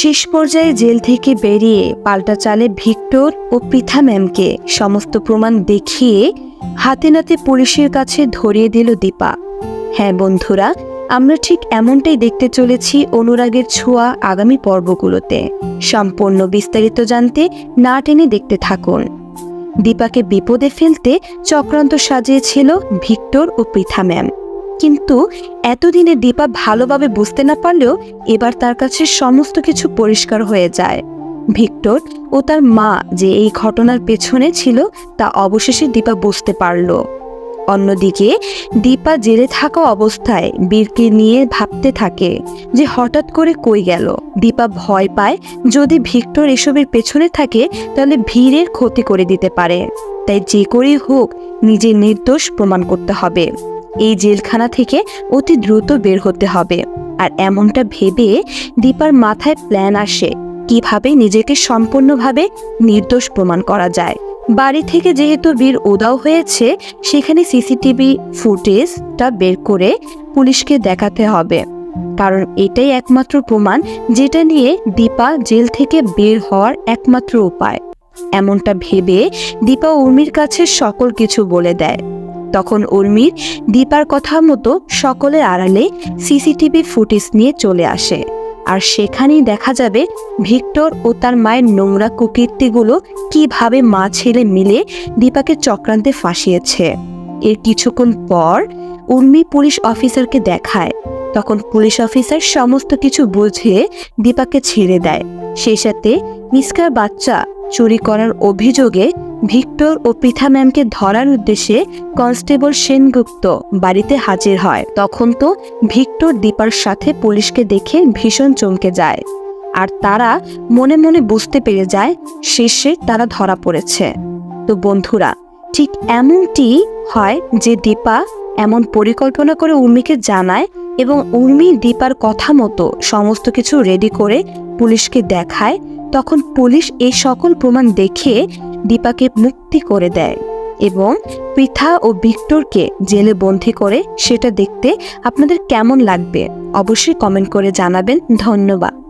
শেষ পর্যায়ে জেল থেকে বেরিয়ে পাল্টা চালে ভিক্টর ও পৃথা ম্যামকে সমস্ত প্রমাণ দেখিয়ে হাতে নাতে পুলিশের কাছে ধরিয়ে দিল দীপা। হ্যাঁ বন্ধুরা, আমরা ঠিক এমনটাই দেখতে চলেছি অনুরাগের ছোঁয়া আগামী পর্বগুলোতে। সম্পূর্ণ বিস্তারিত জানতে না টেনে দেখতে থাকুন। দীপাকে বিপদে ফেলতে চক্রান্ত সাজিয়েছিল ভিক্টর ও পৃথা ম্যাম। কিন্তু এতদিনে দীপা ভালোভাবে বুঝতে না পারলেও এবার তার কাছে সমস্ত কিছু পরিষ্কার হয়ে যায়। ভিক্টর ও তার মা যে এই ঘটনার পেছনে ছিল তা অবশেষে দীপা বুঝতে পারল। অন্যদিকে দীপা জেলে থাকা অবস্থায় বীরকে নিয়ে ভাবতে থাকে যে হঠাৎ করে কই গেল। দীপা ভয় পায় যদি ভিক্টর এসবের পেছনে থাকে তাহলে ভিড়ের ক্ষতি করে দিতে পারে। তাই যে করেই হোক নিজের নির্দোষ প্রমাণ করতে হবে। এই জেলখানা থেকে অতি দ্রুত বের হতে হবে। আর এমনটা ভেবে দীপার মাথায় প্ল্যান আসে কীভাবে নিজেকে সম্পূর্ণভাবে নির্দোষ প্রমাণ করা যায়। বাড়ি থেকে যেহেতু বীর উদাও হয়েছে, সেখানে সিসিটিভি ফুটেজটা বের করে পুলিশকে দেখাতে হবে। কারণ এটাই একমাত্র প্রমাণ, যেটা নিয়ে দীপা জেল থেকে বের হওয়ার একমাত্র উপায়। এমনটা ভেবে দীপা উর্মির কাছে সকল কিছু বলে দেয়। তখন উর্মির দীপার কথা মতো সকলের আড়ালে সিসিটিভি ফুটেজ নিয়ে চলে আসে। আর সেখানেই দেখা যাবে ভিক্টর ও তার মায়ের নোংরা কুকীর্তিগুলো কীভাবে মা ছেলে মিলে দীপাকে চক্রান্তে ফাঁসিয়েছে। এর কিছুক্ষণ পর উর্মি পুলিশ অফিসারকে দেখায়। তখন পুলিশ অফিসার সমস্ত কিছু বুঝে দীপাকে ছেড়ে দেয়। সেই সাথে মিসকার বাচ্চা চুরি করার অভিযোগে ভিক্টর ও পৃথা ম্যামকে ধরার উদ্দেশ্যে কনস্টেবল সেনগুপ্ত বাড়িতে হাজির হয়। তখন তো ভিক্টর দীপার সাথে পুলিশকে দেখে ভীষণ চমকে যায়। আর তারা মনে মনে বুঝতে পেরে যায়, শেষে তারা ধরা পড়েছে। তো বন্ধুরা, ঠিক এমনটি হয় যে দীপা এমন পরিকল্পনা করে উর্মিকে জানায় এবং উর্মি দীপার কথা মতো সমস্ত কিছু রেডি করে পুলিশকে দেখায়। তখন পুলিশ এই সকল প্রমাণ দেখে দীপাকে মুক্তি করে দেয় এবং পৃথা ও ভিক্টরকে জেলে বন্দি করে সেটা দেখতে আপনাদের কেমন লাগবে? অবশ্যই কমেন্ট করে জানাবেন। ধন্যবাদ।